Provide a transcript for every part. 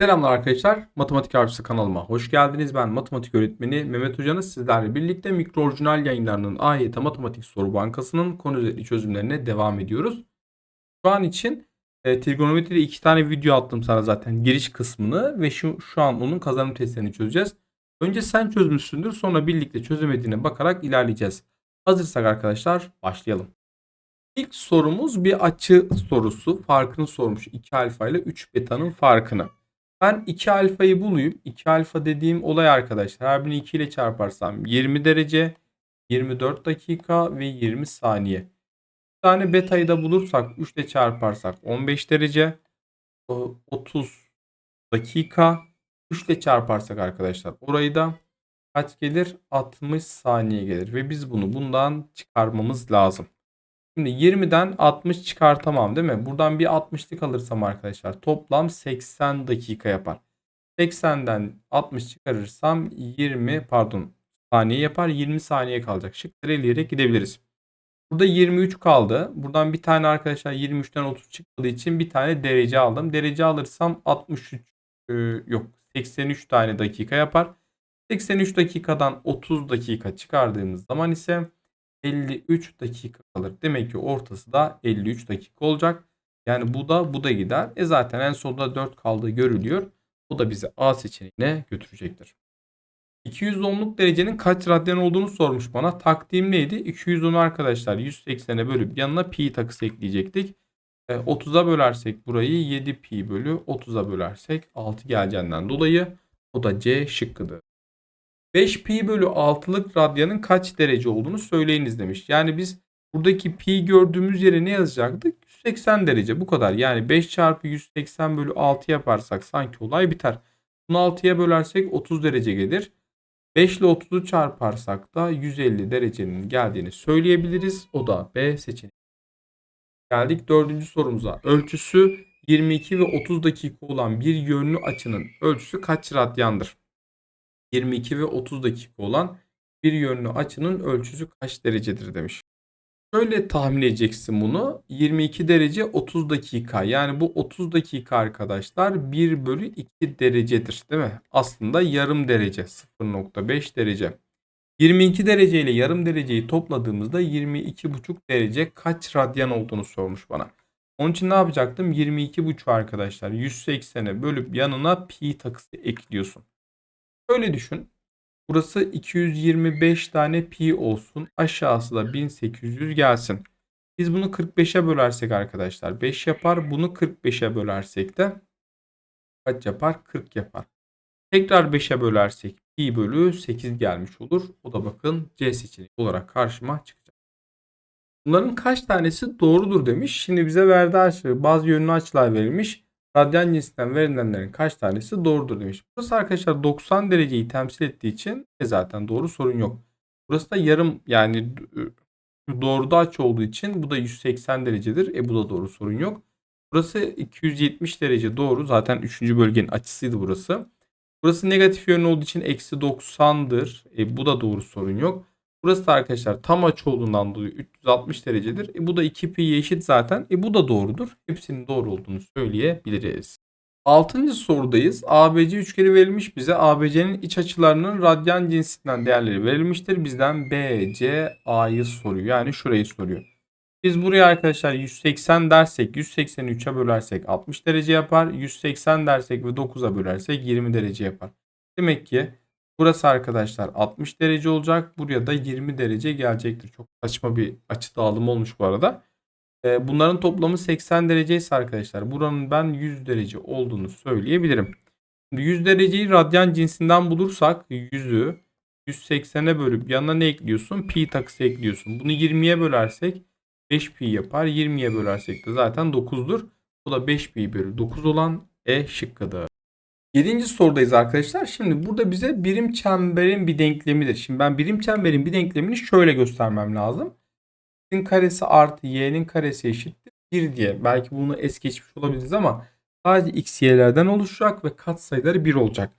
Selamlar arkadaşlar. Matematik Harfisi kanalıma hoş geldiniz. Ben matematik öğretmeni Mehmet Hoca'nız sizlerle birlikte mikro orijinal yayınlarının AYT Matematik Soru Bankası'nın konu üzerinde çözümlerine devam ediyoruz. Şu an için e, trigonometride iki tane video attım sana zaten giriş kısmını ve şu, şu an onun kazanım testlerini çözeceğiz. Önce sen çözmüşsündür sonra birlikte çözemediğine bakarak ilerleyeceğiz. Hazırsak arkadaşlar başlayalım. İlk sorumuz bir açı sorusu. Farkını sormuş 2 alfa ile 3 beta'nın farkını. Ben 2 alfayı bulayım. 2 alfa dediğim olay arkadaşlar. Her birini 2 ile çarparsam 20 derece, 24 dakika ve 20 saniye. Bir tane beta'yı da bulursak 3 ile çarparsak 15 derece, 30 dakika. 3 ile çarparsak arkadaşlar orayı da kaç gelir? 60 saniye gelir. Ve biz bunu bundan çıkarmamız lazım. Şimdi 20'den 60 çıkartamam değil mi? Buradan bir 60'lık alırsam arkadaşlar toplam 80 dakika yapar. 80'den 60 çıkarırsam 20 pardon saniye yapar. 20 saniye kalacak. Şıkları eleyerek gidebiliriz. Burada 23 kaldı. Buradan bir tane arkadaşlar 23'ten 30 çıkmadığı için bir tane derece aldım. Derece alırsam 63 e, yok 83 tane dakika yapar. 83 dakikadan 30 dakika çıkardığımız zaman ise 53 dakika kalır. Demek ki ortası da 53 dakika olacak. Yani bu da bu da gider. E zaten en sonunda 4 kaldığı görülüyor. Bu da bizi A seçeneğine götürecektir. 210'luk derecenin kaç radyan olduğunu sormuş bana. Taktiğim neydi? 210'u arkadaşlar 180'e bölüp yanına pi takısı ekleyecektik. 30'a bölersek burayı 7 pi bölü 30'a bölersek 6 geleceğinden dolayı o da C şıkkıdır. 5 pi bölü 6'lık radyanın kaç derece olduğunu söyleyiniz demiş. Yani biz buradaki pi gördüğümüz yere ne yazacaktık? 180 derece bu kadar. Yani 5 çarpı 180 bölü 6 yaparsak sanki olay biter. Bunu 6'ya bölersek 30 derece gelir. 5 ile 30'u çarparsak da 150 derecenin geldiğini söyleyebiliriz. O da B seçeneği. Geldik dördüncü sorumuza. Ölçüsü 22 ve 30 dakika olan bir yönlü açının ölçüsü kaç radyandır? 22 ve 30 dakika olan bir yönlü açının ölçüsü kaç derecedir demiş. Şöyle tahmin edeceksin bunu. 22 derece 30 dakika. Yani bu 30 dakika arkadaşlar 1 bölü 2 derecedir. Değil mi? Aslında yarım derece. 0.5 derece. 22 derece ile yarım dereceyi topladığımızda 22,5 derece kaç radyan olduğunu sormuş bana. Onun için ne yapacaktım? 22,5 arkadaşlar. 180'e bölüp yanına pi takısı ekliyorsun. Şöyle düşün. Burası 225 tane pi olsun. Aşağısı da 1800 gelsin. Biz bunu 45'e bölersek arkadaşlar 5 yapar. Bunu 45'e bölersek de kaç yapar? 40 yapar. Tekrar 5'e bölersek pi bölü 8 gelmiş olur. O da bakın C seçeneği olarak karşıma çıkacak. Bunların kaç tanesi doğrudur demiş. Şimdi bize verdiği açı bazı yönlü açılar verilmiş radyan cinsinden verilenlerin kaç tanesi doğrudur demiş. Burası arkadaşlar 90 dereceyi temsil ettiği için e zaten doğru sorun yok. Burası da yarım yani doğruda açı olduğu için bu da 180 derecedir. E bu da doğru sorun yok. Burası 270 derece doğru. Zaten 3. bölgenin açısıydı burası. Burası negatif yönlü olduğu için eksi 90'dır. E bu da doğru sorun yok. Burası da arkadaşlar tam açı olduğundan dolayı 360 derecedir. E bu da 2 pi eşit zaten. E bu da doğrudur. Hepsinin doğru olduğunu söyleyebiliriz. Altıncı sorudayız. ABC üçgeni verilmiş bize. ABC'nin iç açılarının radyan cinsinden değerleri verilmiştir. Bizden BC A'yı soruyor. Yani şurayı soruyor. Biz buraya arkadaşlar 180 dersek 180'i 3'e bölersek 60 derece yapar. 180 dersek ve 9'a bölersek 20 derece yapar. Demek ki Burası arkadaşlar 60 derece olacak. Buraya da 20 derece gelecektir. Çok saçma bir açı dağılımı olmuş bu arada. Ee, bunların toplamı 80 derece ise arkadaşlar buranın ben 100 derece olduğunu söyleyebilirim. 100 dereceyi radyan cinsinden bulursak 100'ü 180'e bölüp yanına ne ekliyorsun? Pi takısı ekliyorsun. Bunu 20'ye bölersek 5 pi yapar. 20'ye bölersek de zaten 9'dur. Bu da 5 pi bölü 9 olan E şıkkıdır. Yedinci sorudayız arkadaşlar. Şimdi burada bize birim çemberin bir denklemidir. Şimdi ben birim çemberin bir denklemini şöyle göstermem lazım. X'in karesi artı y'nin karesi eşittir 1 diye. Belki bunu es geçmiş olabiliriz ama sadece x y'lerden oluşacak ve katsayıları 1 olacak.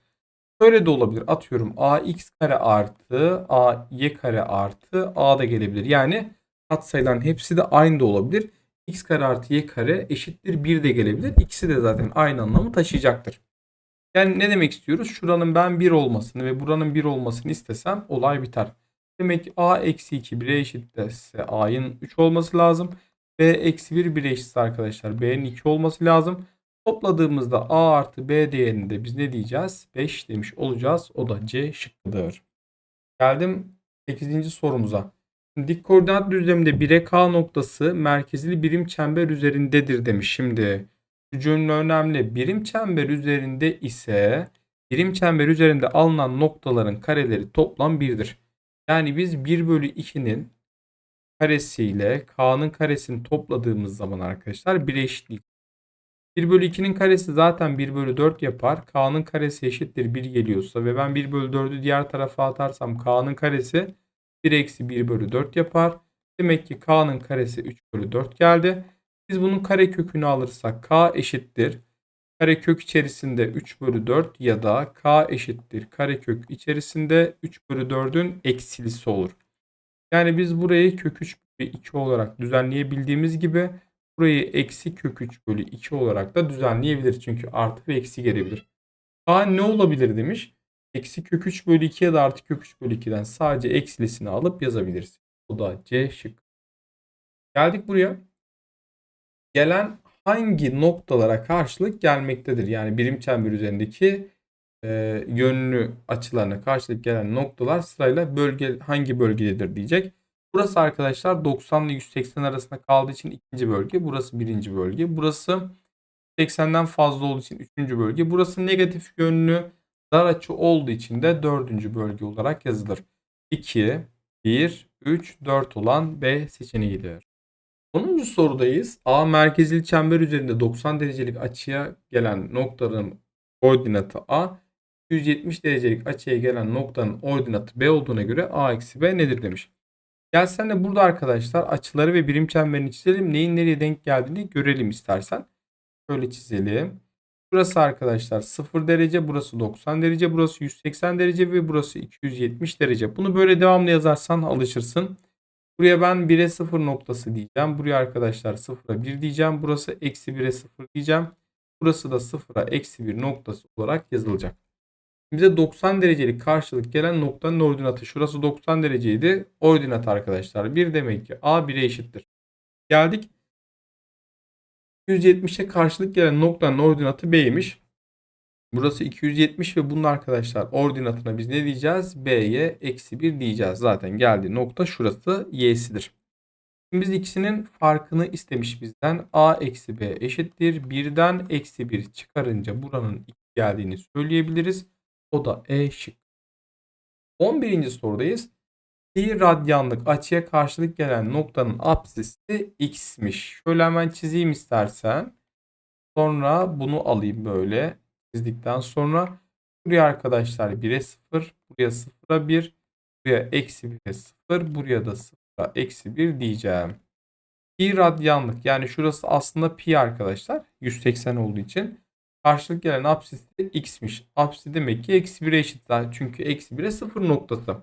Şöyle de olabilir. Atıyorum ax kare artı a y kare artı a da gelebilir. Yani katsayıların hepsi de aynı da olabilir. x kare artı y kare eşittir 1 de gelebilir. İkisi de zaten aynı anlamı taşıyacaktır. Yani ne demek istiyoruz? Şuranın ben 1 olmasını ve buranın 1 olmasını istesem olay biter. Demek ki a eksi 2 1'e eşitse a'nın 3 olması lazım. b eksi 1 1'e eşitse arkadaşlar b'nin 2 olması lazım. Topladığımızda a artı b değerinde biz ne diyeceğiz? 5 demiş olacağız. O da C şıkkıdır. Geldim 8. sorumuza. Dik koordinat düzleminde 1'e K noktası merkezli birim çember üzerindedir demiş. Şimdi şu önemli. Birim çember üzerinde ise birim çember üzerinde alınan noktaların kareleri toplam 1'dir. Yani biz 1 bölü 2'nin karesiyle K'nın karesini topladığımız zaman arkadaşlar 1'e eşitlik. 1 bölü 2'nin karesi zaten 1 bölü 4 yapar. K'nın karesi eşittir 1 geliyorsa ve ben 1 bölü 4'ü diğer tarafa atarsam K'nın karesi 1 eksi 1 bölü 4 yapar. Demek ki K'nın karesi 3 bölü 4 geldi. Biz bunun kare kökünü alırsak K eşittir. Kare kök içerisinde 3 bölü 4 ya da K eşittir. Kare kök içerisinde 3 bölü 4'ün eksilisi olur. Yani biz burayı kök 3 bölü 2 olarak düzenleyebildiğimiz gibi burayı eksi kök 3 bölü 2 olarak da düzenleyebiliriz. Çünkü artı ve eksi gelebilir. K ne olabilir demiş. Eksi kök 3 bölü 2 ya da artı kök 3 bölü 2'den sadece eksilisini alıp yazabiliriz. Bu da C şık. Geldik buraya. Gelen hangi noktalara karşılık gelmektedir? Yani birim çember üzerindeki e, yönlü açılarına karşılık gelen noktalar sırayla bölge hangi bölgededir diyecek. Burası arkadaşlar 90 ile 180 arasında kaldığı için ikinci bölge. Burası birinci bölge. Burası 80'den fazla olduğu için üçüncü bölge. Burası negatif yönlü dar açı olduğu için de dördüncü bölge olarak yazılır. 2, 1, 3, 4 olan B seçeneğidir. 10. sorudayız. A merkezli çember üzerinde 90 derecelik açıya gelen noktanın ordinatı A, 170 derecelik açıya gelen noktanın ordinatı B olduğuna göre A eksi B nedir demiş. Gelsen de burada arkadaşlar açıları ve birim çemberini çizelim. Neyin nereye denk geldiğini görelim istersen. Şöyle çizelim. Burası arkadaşlar 0 derece, burası 90 derece, burası 180 derece ve burası 270 derece. Bunu böyle devamlı yazarsan alışırsın. Buraya ben 1'e 0 noktası diyeceğim. Buraya arkadaşlar 0'a 1 diyeceğim. Burası eksi 1'e 0 diyeceğim. Burası da 0'a eksi 1 noktası olarak yazılacak. Bize 90 derecelik karşılık gelen noktanın ordinatı. Şurası 90 dereceydi. Ordinat arkadaşlar. 1 demek ki A 1'e eşittir. Geldik 270'e karşılık gelen noktanın ordinatı B'ymiş. Burası 270 ve bunun arkadaşlar ordinatına biz ne diyeceğiz? B'ye eksi 1 diyeceğiz. Zaten geldiği nokta şurası Y'sidir. Şimdi biz ikisinin farkını istemiş bizden. A eksi B eşittir. Birden eksi 1 çıkarınca buranın 2 geldiğini söyleyebiliriz. O da E şık. 11. sorudayız. Pi radyanlık açıya karşılık gelen noktanın apsisi x'miş. Şöyle hemen çizeyim istersen. Sonra bunu alayım böyle. Çizdikten sonra buraya arkadaşlar 1'e 0, buraya 0'a 1, buraya eksi 1'e 0, buraya da 0'a eksi 1 diyeceğim. Pi radyanlık yani şurası aslında pi arkadaşlar 180 olduğu için karşılık gelen apsis de x'miş. Apsis demek ki eksi 1'e eşit çünkü eksi 1'e 0 noktası.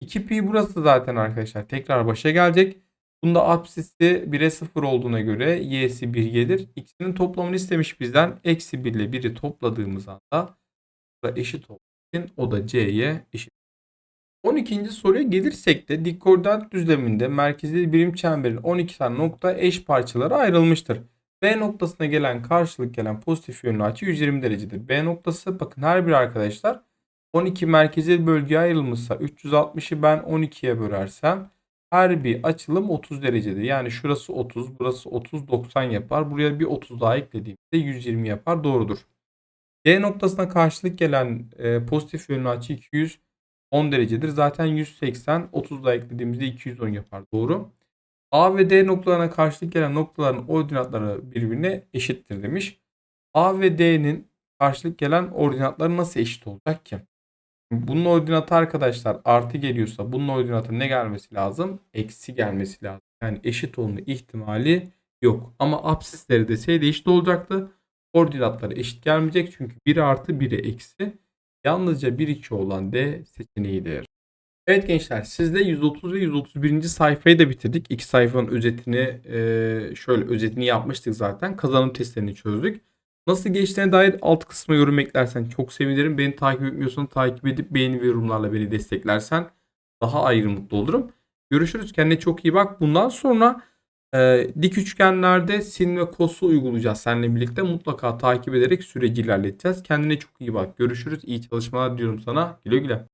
2 pi burası zaten arkadaşlar tekrar başa gelecek. Bunda apsisi 1'e 0 olduğuna göre y'si 1 gelir. İkisinin toplamını istemiş bizden. Eksi 1 ile 1'i topladığımız anda da eşit olduğu o da c'ye eşit. 12. soruya gelirsek de dik koordinat düzleminde merkezi birim çemberin 12 tane nokta eş parçalara ayrılmıştır. B noktasına gelen karşılık gelen pozitif yönlü açı 120 derecedir. B noktası bakın her bir arkadaşlar 12 merkezi bölgeye ayrılmışsa 360'ı ben 12'ye bölersem her bir açılım 30 derecedir. Yani şurası 30, burası 30, 90 yapar. Buraya bir 30 daha eklediğimde 120 yapar. Doğrudur. D noktasına karşılık gelen e, pozitif yönlü açı 210 derecedir. Zaten 180, 30 daha eklediğimizde 210 yapar. Doğru. A ve D noktalarına karşılık gelen noktaların ordinatları birbirine eşittir demiş. A ve D'nin karşılık gelen ordinatları nasıl eşit olacak ki? Bunun ordinatı arkadaşlar artı geliyorsa bunun ordinatı ne gelmesi lazım? Eksi gelmesi lazım. Yani eşit olma ihtimali yok. Ama absisleri deseydi eşit olacaktı. Ordinatları eşit gelmeyecek çünkü 1 artı 1'e eksi. Yalnızca 1 2 olan D seçeneğidir. Evet gençler sizle 130 ve 131. sayfayı da bitirdik. İki sayfanın özetini şöyle özetini yapmıştık zaten. Kazanım testlerini çözdük. Nasıl geçtiğine dair alt kısma yorum eklersen çok sevinirim. Beni takip etmiyorsan takip edip beğeni ve yorumlarla beni desteklersen daha ayrı mutlu olurum. Görüşürüz. Kendine çok iyi bak. Bundan sonra e, dik üçgenlerde sin ve cos'u uygulayacağız seninle birlikte. Mutlaka takip ederek süreci ilerleteceğiz. Kendine çok iyi bak. Görüşürüz. İyi çalışmalar diliyorum sana. Güle güle.